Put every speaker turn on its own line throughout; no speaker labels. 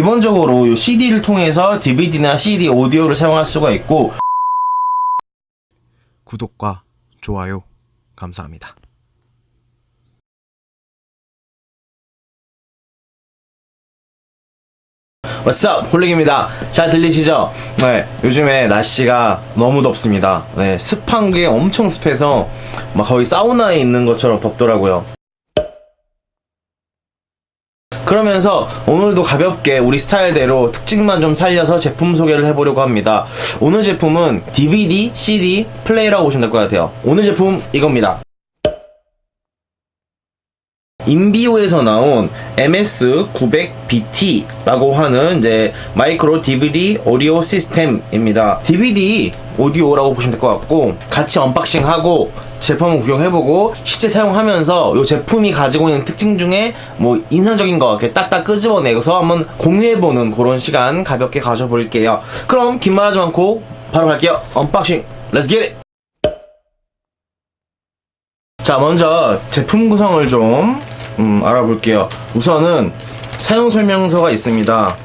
기본적으로 이 CD를 통해서 DVD나 CD 오디오를 사용할 수가 있고
구독과 좋아요 감사합니다.
Up? 홀릭입니다. 잘 들리시죠? 네, 요즘에 날씨가 너무 덥습니다. 네, 습한 게 엄청 습해서 막 거의 사우나에 있는 것처럼 덥더라고요. 그러면서 오늘도 가볍게 우리 스타일대로 특징만 좀 살려서 제품 소개를 해보려고 합니다. 오늘 제품은 DVD, CD, 플레이라고 보시면 될 것 같아요. 오늘 제품 이겁니다. 인비오에서 나온 MS900BT라고 하는 이제 마이크로 DVD 오디오 시스템입니다. DVD 오디오라고 보시면 될 것 같고 같이 언박싱하고 제품을 구경해보고 실제 사용하면서 이 제품이 가지고 있는 특징 중에 뭐 인상적인 거 이렇게 딱딱 끄집어내서 한번 공유해보는 그런 시간 가볍게 가져볼게요. 그럼 긴 말하지 않고 바로 갈게요. 언박싱. Get it. 자, 먼저 제품 구성을 좀 음, 알아볼게요. 우선은 사용 설명서가 있습니다.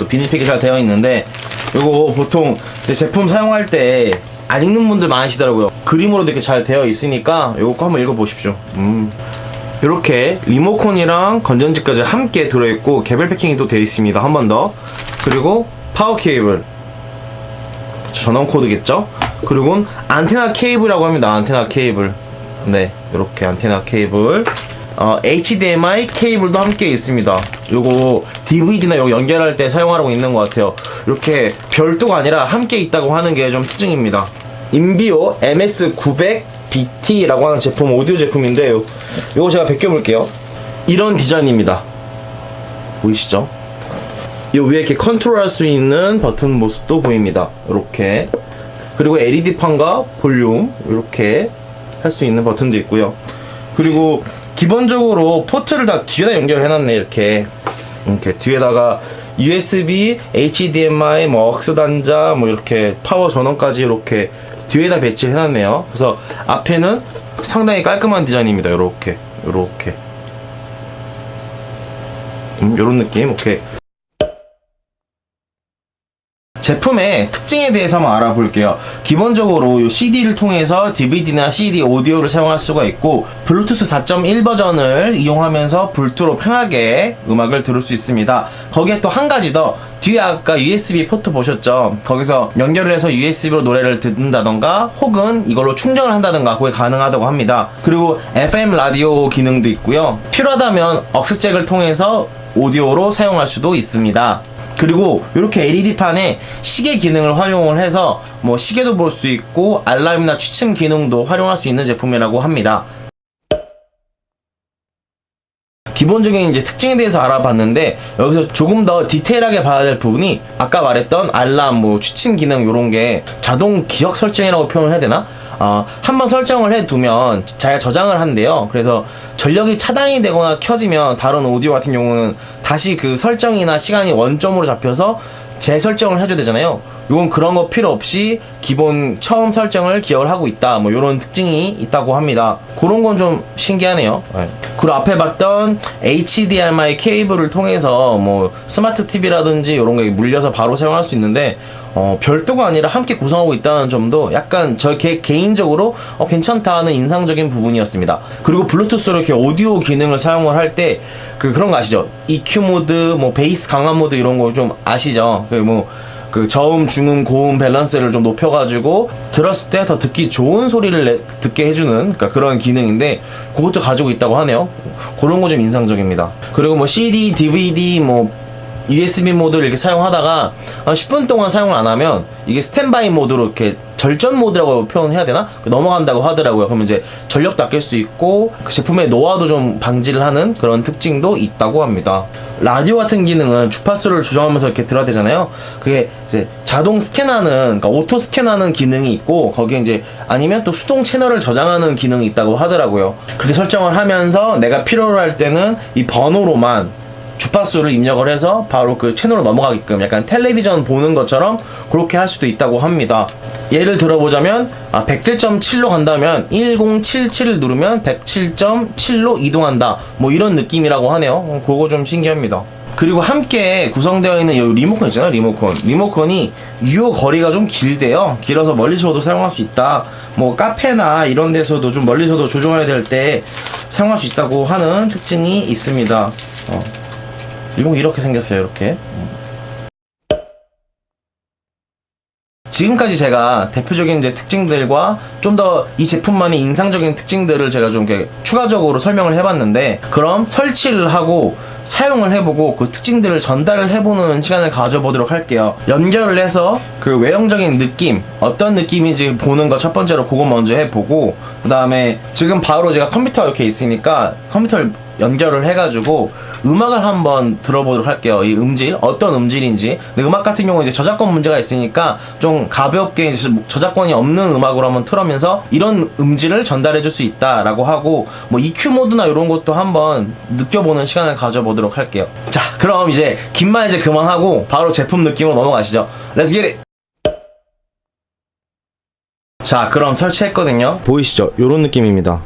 또 비닐팩이 잘 되어 있는데 이거 보통 제품 사용할 때 안 읽는 분들 많으시더라고요. 그림으로도 이렇게 잘 되어 있으니까 이거 한번 읽어보십시오. 음. 이렇게 리모컨이랑 건전지까지 함께 들어있고 개별 패킹이 또 되어 있습니다. 한 번 더. 그리고 파워 케이블. 전원 코드겠죠? 그리고 안테나 케이블이라고 합니다. 안테나 케이블. 네, 이렇게 안테나 케이블. 어, HDMI 케이블도 함께 있습니다. 요거 DVD나 요거 연결할 때 사용하라고 있는 것 같아요. 이렇게 별도가 아니라 함께 있다고 하는 게 좀 특징입니다. 인비오 MS900BT라고 하는 제품 오디오 제품인데요. 요거 제가 벗겨 볼게요. 이런 디자인입니다. 보이시죠? 요 위에 이렇게 컨트롤할 수 있는 버튼 모습도 보입니다. 이렇게 그리고 LED 판과 볼륨 이렇게 할 수 있는 버튼도 있고요. 그리고 기본적으로 포트를 다 뒤에다 연결해놨네 이렇게 이렇게 뒤에다가 USB, HDMI, 뭐 억스 단자, 뭐 이렇게 파워 전원까지 이렇게 뒤에다 배치를 해놨네요. 그래서 앞에는 상당히 깔끔한 디자인입니다. 이렇게 이렇게 음, 이런 느낌 오케이. 제품의 특징에 대해서 한번 알아볼게요. 기본적으로 이 CD를 통해서 DVD나 CD 오디오를 사용할 수가 있고 블루투스 4.1 버전을 이용하면서 불투로 편하게 음악을 들을 수 있습니다. 거기에 또 한 가지 더 뒤에 아까 USB 포트 보셨죠? 거기서 연결을 해서 USB로 노래를 듣는다던가 혹은 이걸로 충전을 한다던가 그게 가능하다고 합니다. 그리고 FM 라디오 기능도 있고요. 필요하다면 억스잭을 통해서 오디오로 사용할 수도 있습니다. 그리고 이렇게 LED판에 시계 기능을 활용을 해서 뭐 시계도 볼 수 있고 알람이나 취침 기능도 활용할 수 있는 제품이라고 합니다. 기본적인 이제 특징에 대해서 알아봤는데 여기서 조금 더 디테일하게 봐야 될 부분이 아까 말했던 알람, 뭐 취침 기능 이런 게 자동 기억 설정이라고 표현을 해야 되나? 어, 한번 설정을 해두면 자기가 저장을 한대요. 그래서 전력이 차단이 되거나 켜지면 다른 오디오 같은 경우는 다시 그 설정이나 시간이 원점으로 잡혀서 재설정을 해줘야 되잖아요. 이건 그런 거 필요 없이 기본 처음 설정을 기억을 하고 있다. 뭐 이런 특징이 있다고 합니다. 그런 건 좀 신기하네요. 그리고 앞에 봤던 HDMI 케이블을 통해서 뭐 스마트 TV라든지 이런 거 물려서 바로 사용할 수 있는데 어, 별도가 아니라 함께 구성하고 있다는 점도 약간 저 개, 개인적으로 어, 괜찮다 하는 인상적인 부분이었습니다. 그리고 블루투스로 이렇게 오디오 기능을 사용을 할 때 그 그런 거 아시죠? EQ 모드, 뭐 베이스 강화 모드 이런 거 좀 아시죠? 그뭐 그 저음, 중음, 고음 밸런스를 좀 높여가지고 들었을 때 더 듣기 좋은 소리를 내- 듣게 해주는 그러니까 그런 기능인데 그것도 가지고 있다고 하네요. 그런 거 좀 인상적입니다. 그리고 뭐 CD, DVD, 뭐 USB 모드를 이렇게 사용하다가 한 10분 동안 사용을 안 하면 이게 스탠바이 모드로 이렇게 절전 모드라고 표현해야 되나? 넘어간다고 하더라고요. 그러면 이제 전력도 아낄 수 있고 그 제품의 노화도 좀 방지를 하는 그런 특징도 있다고 합니다. 라디오 같은 기능은 주파수를 조정하면서 이렇게 들어야 되잖아요. 그게 이제 자동 스캔하는 그러니까 오토 스캔하는 기능이 있고 거기에 이제 아니면 또 수동 채널을 저장하는 기능이 있다고 하더라고요. 그렇게 설정을 하면서 내가 필요로 할 때는 이 번호로만 주파수를 입력을 해서 바로 그 채널로 넘어가게끔 약간 텔레비전 보는 것처럼 그렇게 할 수도 있다고 합니다. 예를 들어보자면 아, 100.7로 간다면 1077을 누르면 107.7로 이동한다. 뭐 이런 느낌이라고 하네요. 어, 그거 좀 신기합니다. 그리고 함께 구성되어 있는 이 리모컨 있잖아요 리모컨 리모컨이 유효 거리가 좀 길대요 길어서 멀리서도 사용할 수 있다 뭐 카페나 이런 데서도 좀 멀리서도 조종해야 될 때 사용할 수 있다고 하는 특징이 있습니다 어. 리모컨 이렇게 생겼어요 이렇게 지금까지 제가 대표적인 이제 특징들과 좀 더 이 제품만의 인상적인 특징들을 제가 좀 이렇게 추가적으로 설명을 해봤는데 그럼 설치를 하고 사용을 해보고 그 특징들을 전달을 해보는 시간을 가져보도록 할게요. 연결을 해서 그 외형적인 느낌 어떤 느낌인지 보는 거 첫 번째로 그거 먼저 해보고 그 다음에 지금 바로 제가 컴퓨터가 이렇게 있으니까 컴퓨터를 연결을 해가지고 음악을 한번 들어보도록 할게요. 이 음질 어떤 음질인지. 근데 음악 같은 경우 이제 저작권 문제가 있으니까 좀 가볍게 저작권이 없는 음악으로 한번 틀으면서 이런 음질을 전달해줄 수 있다라고 하고 뭐 EQ 모드나 이런 것도 한번 느껴보는 시간을 가져보도록 할게요. 자, 그럼 이제 긴 말 이제 그만하고 바로 제품 느낌으로 넘어가시죠. Let's get it. 자, 그럼 설치했거든요. 보이시죠? 이런 느낌입니다.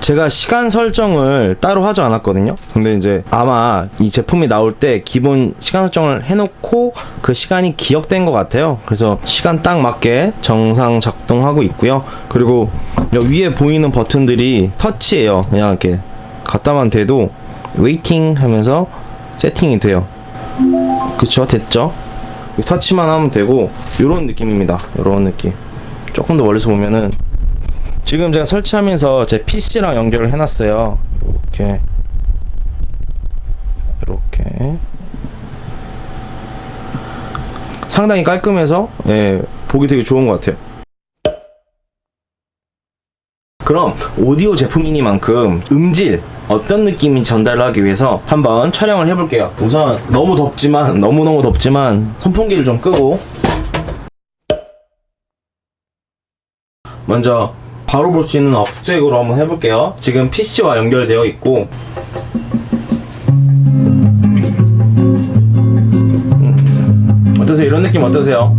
제가 시간 설정을 따로 하지 않았거든요. 근데 이제 아마 이 제품이 나올 때 기본 시간 설정을 해놓고 그 시간이 기억된 것 같아요. 그래서 시간 딱 맞게 정상 작동하고 있고요. 그리고 위에 보이는 버튼들이 터치예요. 그냥 이렇게 갖다만 대도 웨이팅 하면서 세팅이 돼요. 그쵸? 됐죠? 터치만 하면 되고 이런 느낌입니다. 이런 느낌. 조금 더 멀리서 보면은 지금 제가 설치하면서 제 PC랑 연결을 해놨어요. 이렇게 이렇게 상당히 깔끔해서 예, 보기 되게 좋은 것 같아요. 그럼 오디오 제품이니만큼 음질 어떤 느낌인지 전달을 하기 위해서 한번 촬영을 해볼게요. 우선 너무 덥지만 너무너무 덥지만 선풍기를 좀 끄고 먼저 바로 볼 수 있는 억스잭으로 한번 해볼게요. 지금 PC와 연결되어 있고 음, 어떠세요? 이런 느낌 어떠세요?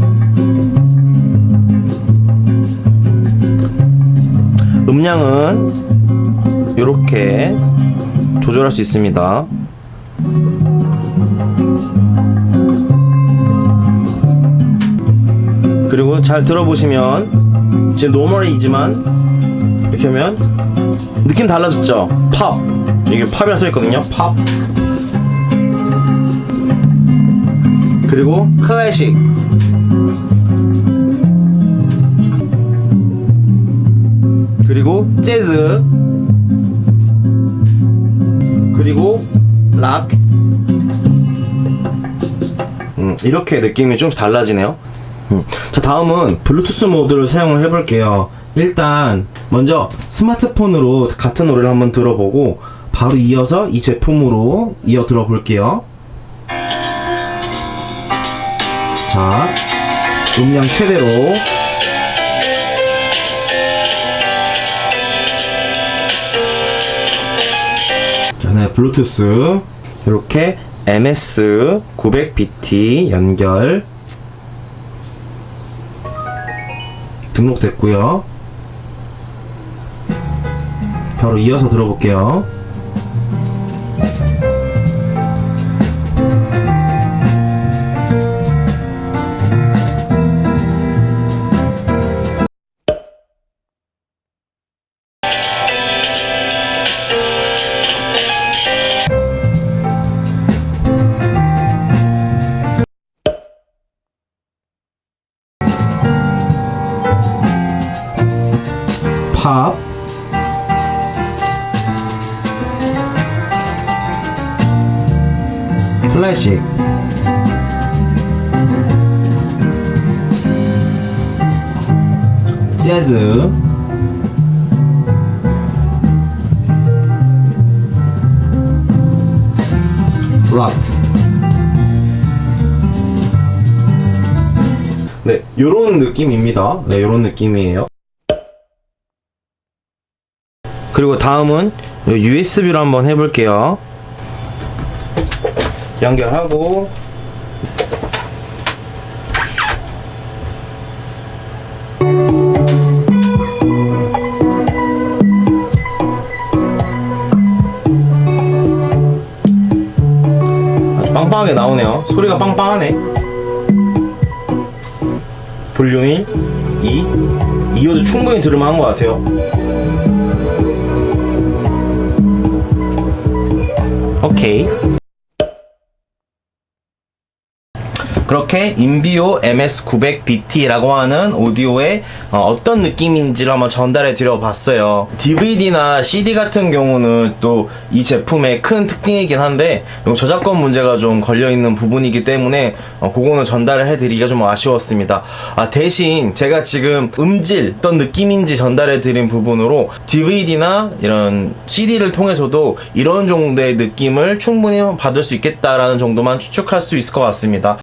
음량은 이렇게 조절할 수 있습니다. 그리고 잘 들어보시면 지금 노멀이지만 이렇게 하면 느낌 달라졌죠? 팝. 이게 팝이라 써있거든요. 팝. 그리고 클래식. 그리고 재즈. 그리고 락. 음, 이렇게 느낌이 좀 달라지네요. 음. 자 다음은 블루투스 모드를 사용을 해볼게요. 일단 먼저 스마트폰으로 같은 노래를 한번 들어보고 바로 이어서 이 제품으로 이어 들어볼게요. 자 음량 최대로. 자, 네, 블루투스. 이렇게 MS 900BT 연결. 등록됐고요. 바로 이어서 들어볼게요. 요런 느낌입니다. 네, 요런 느낌이에요. 그리고 다음은 USB로 한번 해볼게요. 연결하고 빵빵하게 나오네요. 소리가 빵빵하네. 볼륨이 2. 이어도 충분히 들을만한 것 같아요. 오케이. 그렇게 인비오 MS900BT라고 하는 오디오의 어, 떤 느낌인지를 한번 전달해 드려 봤어요. DVD나 CD 같은 경우는 또 이 제품의 큰 특징이긴 한데 요 저작권 문제가 좀 걸려 있는 부분이기 때문에 어, 그거는 전달을 해 드리기가 좀 아쉬웠습니다. 아, 대신 제가 지금 음질 어떤 느낌인지 전달해 드린 부분으로 DVD나 이런 CD를 통해서도 이런 정도의 느낌을 충분히 받을 수 있겠다라는 정도만 추측할 수 있을 것 같습니다.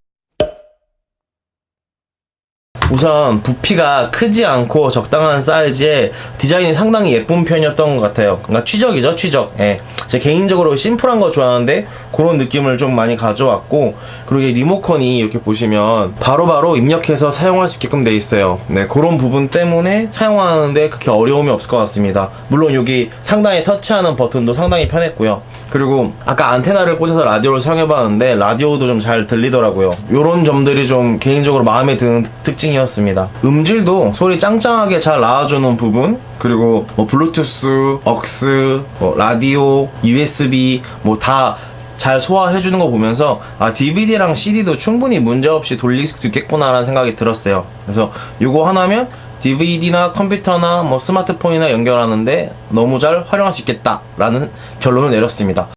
우선 부피가 크지 않고 적당한 사이즈에 디자인이 상당히 예쁜 편이었던 것 같아요. 그러니까 취적이죠, 취적. 예. 제 개인적으로 심플한 거 좋아하는데 그런 느낌을 좀 많이 가져왔고 그리고 이 리모컨이 이렇게 보시면 바로 바로 입력해서 사용할 수 있게끔 돼 있어요. 네, 그런 부분 때문에 사용하는데 그렇게 어려움이 없을 것 같습니다. 물론 여기 상당히 터치하는 버튼도 상당히 편했고요. 그리고 아까 안테나를 꽂아서 라디오를 사용해봤는데 라디오도 좀 잘 들리더라고요. 이런 점들이 좀 개인적으로 마음에 드는 특징이 었습니다. 음질도 소리 짱짱하게 잘 나와주는 부분 그리고 뭐 블루투스, 억스, 뭐 라디오, USB 뭐다 잘 소화해주는 거 보면서 아 DVD랑 CD도 충분히 문제없이 돌릴 수 있겠구나라는 생각이 들었어요. 그래서 이거 하나면 DVD나 컴퓨터나 뭐 스마트폰이나 연결하는데 너무 잘 활용할 수 있겠다라는 결론을 내렸습니다.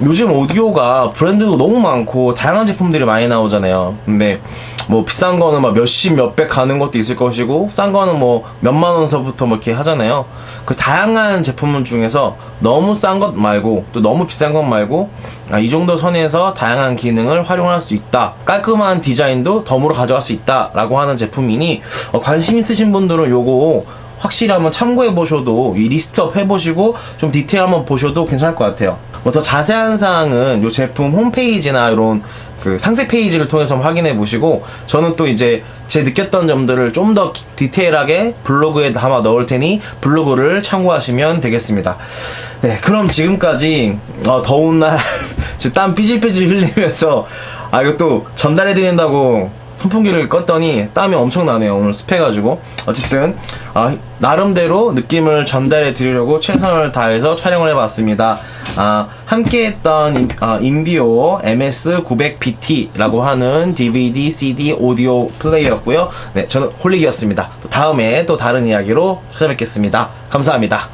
요즘 오디오가 브랜드도 너무 많고 다양한 제품들이 많이 나오잖아요. 근데 뭐 비싼 거는 막 몇십 몇백 가는 것도 있을 것이고 싼 거는 뭐 몇만 원서부터 뭐 이렇게 하잖아요. 그 다양한 제품 중에서 너무 싼 것 말고 또 너무 비싼 것 말고 아, 이 정도 선에서 다양한 기능을 활용할 수 있다. 깔끔한 디자인도 덤으로 가져갈 수 있다라고 하는 제품이니 어, 관심 있으신 분들은 요거 확실히 한번 참고해 보셔도 이 리스트업 해보시고 좀 디테일 한번 보셔도 괜찮을 것 같아요. 뭐 더 자세한 사항은 이 제품 홈페이지나 이런 그 상세 페이지를 통해서 확인해 보시고 저는 또 이제 제 느꼈던 점들을 좀 더 디테일하게 블로그에 담아 넣을 테니 블로그를 참고하시면 되겠습니다. 네, 그럼 지금까지 어, 더운 날 땀 삐질삐질 흘리면서 아 이거 또 전달해 드린다고 선풍기를 껐더니 땀이 엄청 나네요. 오늘 습해가지고. 어쨌든, 아, 나름대로 느낌을 전달해 드리려고 최선을 다해서 촬영을 해봤습니다. 아, 함께 했던 인, 아, 인비오 MS900BT라고 하는 DVD, CD, 오디오 플레이였고요. 네, 저는 홀릭이었습니다. 또 다음에 또 다른 이야기로 찾아뵙겠습니다. 감사합니다.